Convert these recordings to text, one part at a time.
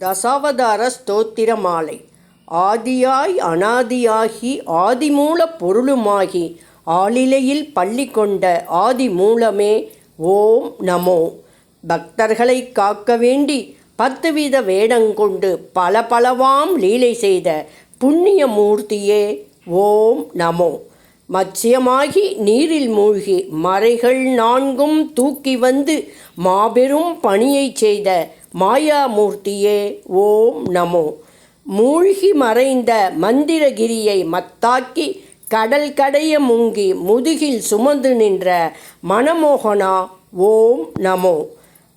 தசாவதார ஸ்தோத்திர மாலை ஆதியாய் அனாதியாகி ஆதிமூல பொருளுமாகி ஆளிலையில் பள்ளி கொண்ட ஆதிமூலமே ஓம் நமோ. பக்தர்களை காக்க வேண்டி பத்துவித வேடங்கொண்டு பல பலவாம் லீலை செய்த புண்ணிய மூர்த்தியே ஓம் நமோ. மத்சியமாகி நீரில் மூழ்கி மறைகள் நான்கும் தூக்கி வந்து மாபெரும் பணியைச் செய்த மாயாமூர்த்தியே ஓம் நமோ. மூழ்கி மறைந்த மந்திரகிரியை மத்தாக்கி கடல் கடைய முங்கி முதுகில் சுமந்து நின்ற மனமோகனா ஓம் நமோ.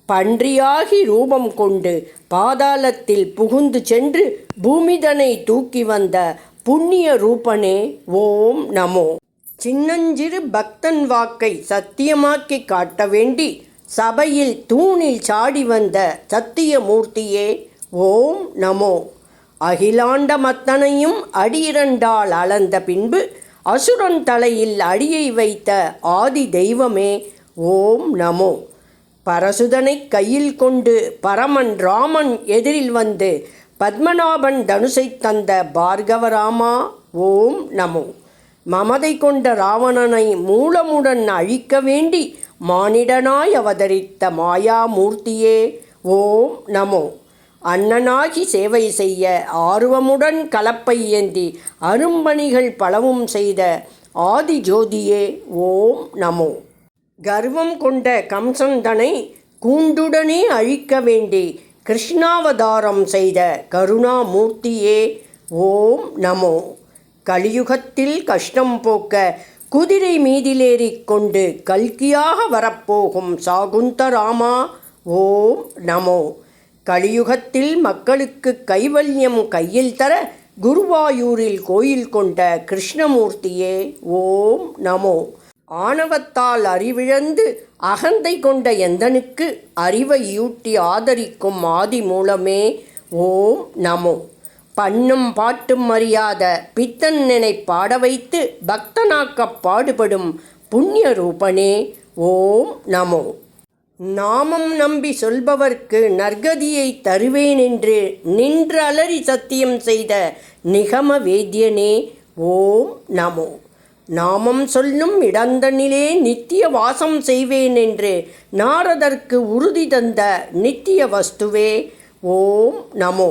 பன்றியாகி ரூபம் கொண்டு பாதாளத்தில் புகுந்து சென்று பூமிதனை தூக்கி வந்த புண்ணிய ரூபனே ஓம் நமோ. சின்னஞ்சிறு பக்தன் வாக்கை சத்தியமாக்கி காட்ட வேண்டி சபையில் தூணில் சாடி வந்த சத்தியமூர்த்தியே ஓம் நமோ. அகிலாண்ட மத்தனையும் அடியிரண்டால் அளந்த பின்பு அசுரன் தலையில் அடியை வைத்த ஆதி தெய்வமே ஓம் நமோ. பரசுதனை கையில் கொண்டு பரமன் ராமன் எதிரில் வந்து பத்மநாபன் தனுசை தந்த பார்கவராமா ஓம் நமோ. மமதை கொண்ட ராவணனை மூலமுடன் அழிக்க வேண்டி மானிடனாய் அவதரித்த மாயாமூர்த்தியே ஓம் நமோ. அண்ணனாகி சேவை செய்ய ஆர்வமுடன் கலப்பை ஏந்தி அரும்பணிகள் பலவும் செய்த ஆதி ஜோதியே ஓம் நமோ. கர்வம் கொண்ட கம்சந்தனை கூண்டுடனே அழிக்க வேண்டி கிருஷ்ணாவதாரம் செய்த கருணாமூர்த்தியே ஓம் நமோ. கலியுகத்தில் கஷ்டம் போக்க குதிரை மீதிலேறிக் கொண்டு கல்கியாக வரப்போகும் சாகுந்தராமா ஓம் நமோ. கலியுகத்தில் மக்களுக்கு கைவல்யம் கையில் தர குருவாயூரில் கோயில் கொண்ட கிருஷ்ணமூர்த்தியே ஓம் நமோ. ஆணவத்தால் அறிவிழந்து அகந்தை கொண்ட எந்தனுக்கு அறிவை யூட்டி ஆதரிக்கும் ஆதி மூலமே ஓம் நமோ. பண்ணும் பாட்டும் அறியாத பித்தன் நினை பாட வைத்து பக்தனாக்கப் பாடுபடும் புண்ணிய ரூபனே ஓம் நமோ. நாமம் நம்பி சொல்பவர்க்கு நற்கதியை தருவேன் என்று நின்று அலறி சத்தியம் செய்த நிகம வேதியனே ஓம் நமோ. நாமம் சொல்லும் இடந்தனிலே நித்திய வாசம் செய்வேன் என்று நாரதற்கு உறுதி தந்த நித்திய வஸ்துவே ஓம் நமோ.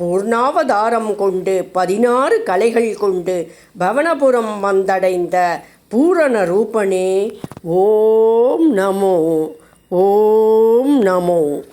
பூர்ணாவதாரம் கொண்டு பதினாறு கலைகள் கொண்டு பவனபுரம் வந்தடைந்த பூரண ரூபனே ஓம் நமோ ஓம் நமோ.